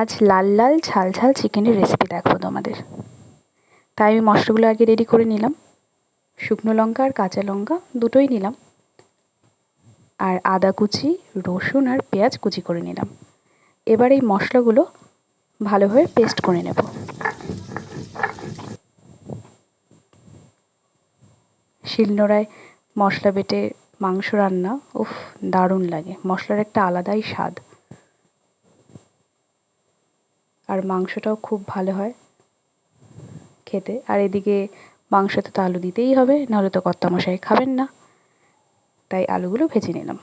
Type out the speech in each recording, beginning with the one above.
আজ লাল লাল, ঝাল ঝাল চিকেনের রেসিপি দেখাবো তোমাদের। তাই আমি মশলাগুলো আগে রেডি করে নিলাম। শুকনো লঙ্কা আর কাঁচা লঙ্কা দুটোই নিলাম। আর আদা কুচি, রসুন আর পেঁয়াজ কুচি করে নিলাম। এবার এই মশলাগুলো ভালোভাবে পেস্ট করে নেব। শিলনোড়ায় মশলা বেটে মাংস রান্না, উফ, দারুণ লাগে। মশলার একটা আলাদাই স্বাদ। আর মাংসটাও খুব ভালো হয় খেতে। আর এদিকে মাংসতে তো আলু দিতেই হবে, নাহলে তো কর্তামশাই খাবেন না। তাই আলুগুলো ভেজে নিলাম।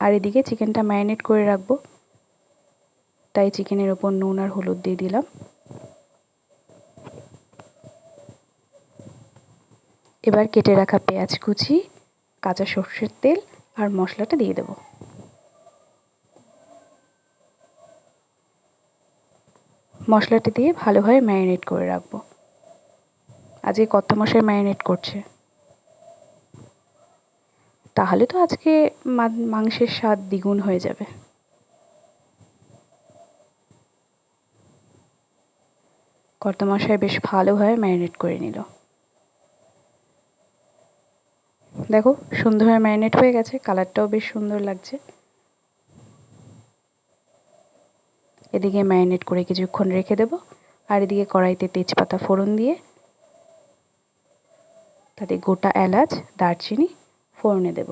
আর এদিকে চিকেনটা ম্যারিনেট করে রাখব। তাই চিকেনের ওপর নুন আর হলুদ দিয়ে দিলাম। এবার কেটে রাখা পেঁয়াজ কুচি, কাঁচা সর্ষের তেল আর মশলাটা দিয়ে দেবো। মশলাটা দিয়ে ভালোভাবে ম্যারিনেট করে রাখব। আজকে কত মশাই ম্যারিনেট করছে। তাহলে তো আজকে মাংসের স্বাদ দ্বিগুণ হয়ে যাবে। কর্তামশাই বেশ ভালোভাবে ম্যারিনেট করে নিল। দেখো, সুন্দরভাবে ম্যারিনেট হয়ে গেছে, কালারটাও বেশ সুন্দর লাগছে। এদিকে ম্যারিনেট করে কিছুক্ষণ রেখে দেবো, আর এদিকে কড়াইতে তেজপাতা ফোড়ন দিয়ে, তাতে গোটা এলাচ, দারচিনি ফোড়নে দেব।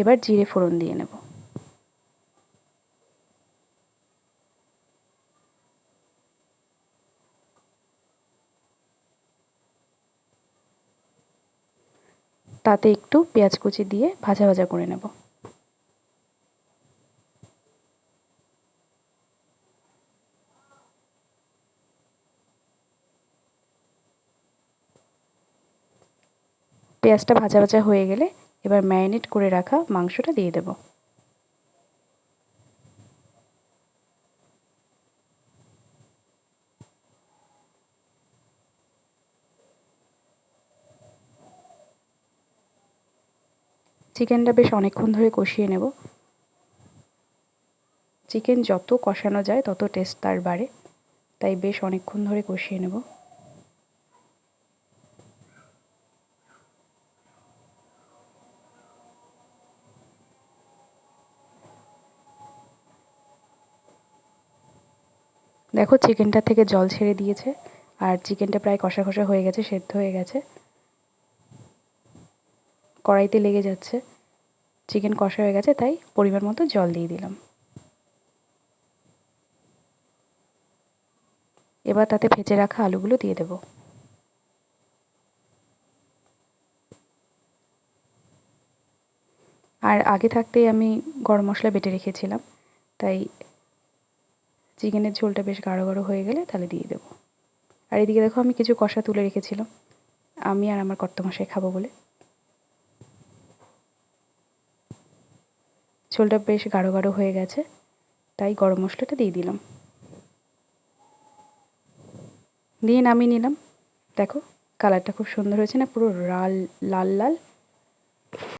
এবার জিরে ফোড়ন দিয়ে নেব। তাতে একটু পেঁয়াজ কুচি দিয়ে ভাজা ভাজা করে নেব। পেঁয়াজটা ভাজা ভাজা হয়ে গেলে এবার ম্যারিনেট করে রাখা মাংসটা দিয়ে দেব। চিকেনটা বেশ অনেকক্ষণ ধরে কষিয়ে নেব। চিকেন যত কষানো যায়, তত টেস্ট তার বাড়ে। তাই বেশ অনেকক্ষণ ধরে কষিয়ে নেব। দেখো চিকেনটা থেকে জল ছেড়ে দিয়েছে। আর চিকেনটা প্রায় কষা কষা হয়ে গেছে, সেদ্ধ হয়ে গেছে। কড়াইতে লেগে যাচ্ছে। চিকেন কষা হয়ে গেছে, তাই পরিমাণ মতো জল দিয়ে দিলাম। এবার তাতে ভেজে রাখা আলুগুলো দিয়ে দেব। আর আগে থাকতেই আমি গরম মশলা বেটে রেখেছিলাম, তাই চিকেনের ঝোলটা বেশ গাঢ় গাঢ় হয়ে গেলে তাহলে দিয়ে দেবো। আর এদিকে দেখো আমি কিছু কষা তুলে রেখেছিলাম। আমি আর আমার কর্তমশাই খাব বলে। ঝোলটা বেশ গাঢ় গাঢ় হয়ে গেছে, তাই গরম মশলাটা দিয়ে দিলাম। দিয়ে নামিয়ে নিলাম। দেখো কালারটা খুব সুন্দর হয়েছে না, পুরো লাল লাল লাল।